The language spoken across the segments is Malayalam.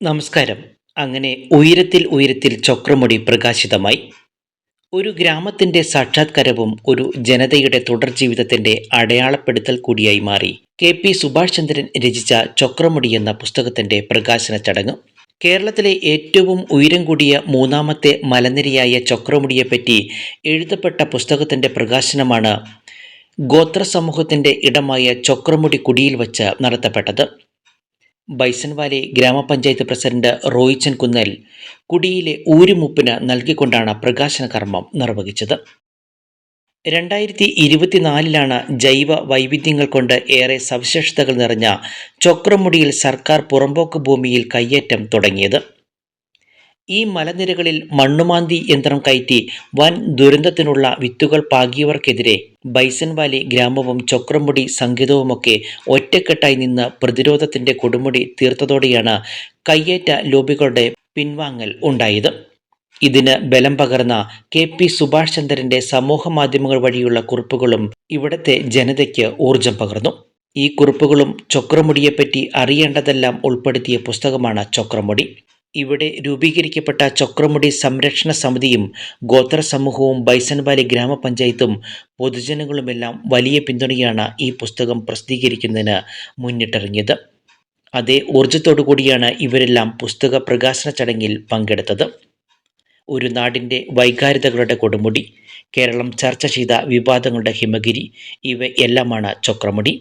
നമസ്കാരം. അങ്ങനെ ഉയരത്തിൽ ഉയരത്തിൽ ചക്രമുടി പ്രകാശിതമായി. ഒരു ഗ്രാമത്തിന്റെ സാക്ഷാത്കാരവും ഒരു ജനതയുടെ തുടർ ജീവിതത്തിന്റെ അടയാളപ്പെടുത്തൽ കൂടിയായി മാറി. കെ പി സുഭാഷ് ചന്ദ്രൻ രചിച്ച ചക്രമുടി എന്ന പുസ്തകത്തിന്റെ പ്രകാശന ചടങ്ങ്. കേരളത്തിലെ ഏറ്റവും ഉയരം കൂടിയ മൂന്നാമത്തെ മലനിരയായ ചക്രമുടിയെപ്പറ്റി എഴുതപ്പെട്ട പുസ്തകത്തിന്റെ പ്രകാശനമാണ് ഗോത്ര സമൂഹത്തിന്റെ ഇടമായ ചക്രമുടി കുടിയിൽ വച്ച് നടത്തപ്പെട്ടത്. ബൈസൺവാലി ഗ്രാമപഞ്ചായത്ത് പ്രസിഡന്റ് റോയിച്ചൻ കുന്നൽ കുടിയിലെ ഊരുമുപ്പിന് നൽകിക്കൊണ്ടാണ് പ്രകാശന കർമ്മം നിർവഹിച്ചത്. രണ്ടായിരത്തി ഇരുപത്തിനാലിലാണ് ജൈവ വൈവിധ്യങ്ങൾ കൊണ്ട് ഏറെ സവിശേഷതകൾ നിറഞ്ഞ ചൊക്രമുടിയിൽ സർക്കാർ പുറമ്പോക്ക് ഭൂമിയിൽ കയ്യേറ്റം തുടങ്ങിയത്. ഈ മലനിരകളിൽ മണ്ണുമാന്തി യന്ത്രം കയറ്റി വൻ ദുരന്തത്തിനുള്ള വിത്തുകൾ പാകിയവർക്കെതിരെ ബൈസൻവാലി ഗ്രാമവും ചൊക്രമുടി സംഗീതവുമൊക്കെ ഒറ്റക്കെട്ടായി നിന്ന് പ്രതിരോധത്തിന്റെ കൊടുമുടി തീർത്തതോടെയാണ് കയ്യേറ്റ ലോബികളുടെ പിൻവാങ്ങൽ ഉണ്ടായത്. ഇതിന് ബലം പകർന്ന കെ പി സുഭാഷ് ചന്ദ്രന്റെ സമൂഹ മാധ്യമങ്ങൾ വഴിയുള്ള കുറിപ്പുകളും ഇവിടത്തെ ജനതയ്ക്ക് ഊർജം പകർന്നു. ഈ കുറിപ്പുകളും ചൊക്രമുടിയെപ്പറ്റി അറിയേണ്ടതെല്ലാം ഉൾപ്പെടുത്തിയ പുസ്തകമാണ് ചൊക്രമുടി. ഇവിടെ രൂപീകരിക്കപ്പെട്ട ചക്രമുടി സംരക്ഷണ സമിതിയും ഗോത്ര സമൂഹവും ബൈസൻവാലി ഗ്രാമപഞ്ചായത്തും പൊതുജനങ്ങളുമെല്ലാം വലിയ പിന്തുണയാണ് ഈ പുസ്തകം പ്രസിദ്ധീകരിക്കുന്നതിന് മുന്നിട്ടിറങ്ങിയത്. അതേ ഊർജത്തോടു കൂടിയാണ് ഇവരെല്ലാം പുസ്തക പ്രകാശന ചടങ്ങിൽ പങ്കെടുത്തത്. ഒരു നാടിന്റെ വൈകാരിതകളുടെ കൊടുമുടി കേരളം ചർച്ച ചെയ്ത വിവാദങ്ങളുടെ ഹിമഗിരി ഇവയെല്ലാമാണ് ചൊക്രമുടി ചക്രമുടി.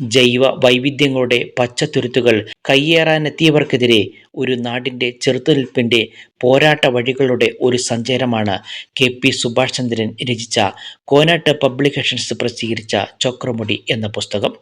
ജൈവ വൈവിധ്യങ്ങളുടെ പച്ചത്തുരുത്തുകൾ കയ്യേറാനെത്തിയവർക്കെതിരെ ഒരു നാടിന്റെ ചെറുത്തുനിൽപ്പിന്റെ പോരാട്ട വഴികളുടെ ഒരു സഞ്ചാരമാണ് കെ പി സുഭാഷ് ചന്ദ്രൻ രചിച്ച കോനാട്ട് പബ്ലിക്കേഷൻസ് പ്രസിദ്ധീകരിച്ച ചക്രമുടി എന്ന പുസ്തകം.